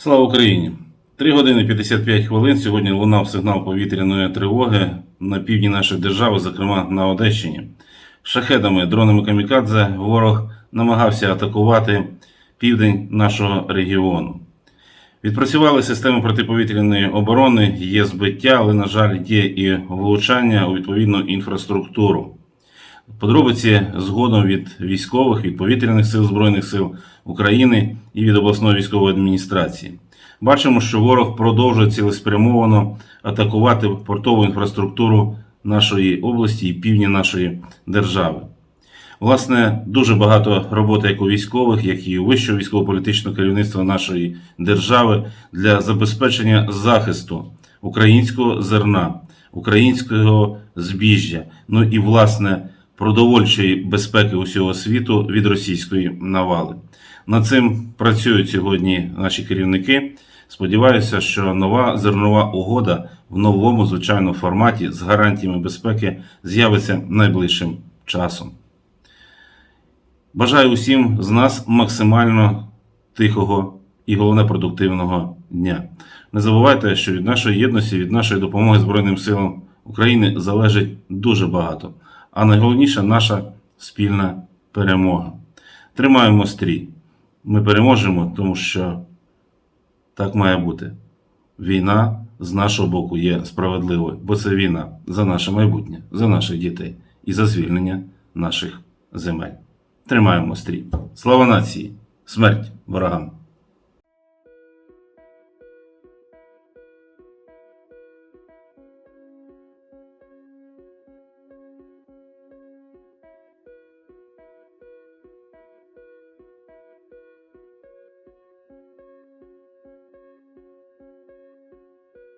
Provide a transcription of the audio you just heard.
Слава Україні! 3 години 55 хвилин сьогодні лунав сигнал повітряної тривоги на півдні нашої держави, зокрема на Одещині. Шахедами, дронами камікадзе ворог намагався атакувати південь нашого регіону. Відпрацювали системи протиповітряної оборони, є збиття, але, на жаль, є і влучання у відповідну інфраструктуру. Подробиці згодом від військових, від повітряних сил Збройних сил України і від обласної військової адміністрації. Бачимо, що ворог продовжує цілеспрямовано атакувати портову інфраструктуру нашої області і півдня нашої держави. Власне, дуже багато роботи як у військових, як і у вищого військово-політичного керівництва нашої держави для забезпечення захисту українського зерна, українського збіжжя, ну і власне продовольчої безпеки усього світу від російської навали. Над цим працюють сьогодні наші керівники. Сподіваюся, що нова зернова угода в новому звичайному форматі з гарантіями безпеки з'явиться найближчим часом. Бажаю усім з нас максимально тихого і головне продуктивного дня. Не забувайте, що від нашої єдності, від нашої допомоги Збройним силам України залежить дуже багато. А найголовніше наша спільна перемога. Тримаємо стрій. Ми переможемо, тому що так має бути. Війна з нашого боку є справедливою, бо це війна за наше майбутнє, за наших дітей і за звільнення наших земель. Тримаємо стрій. Слава нації! Смерть ворогам!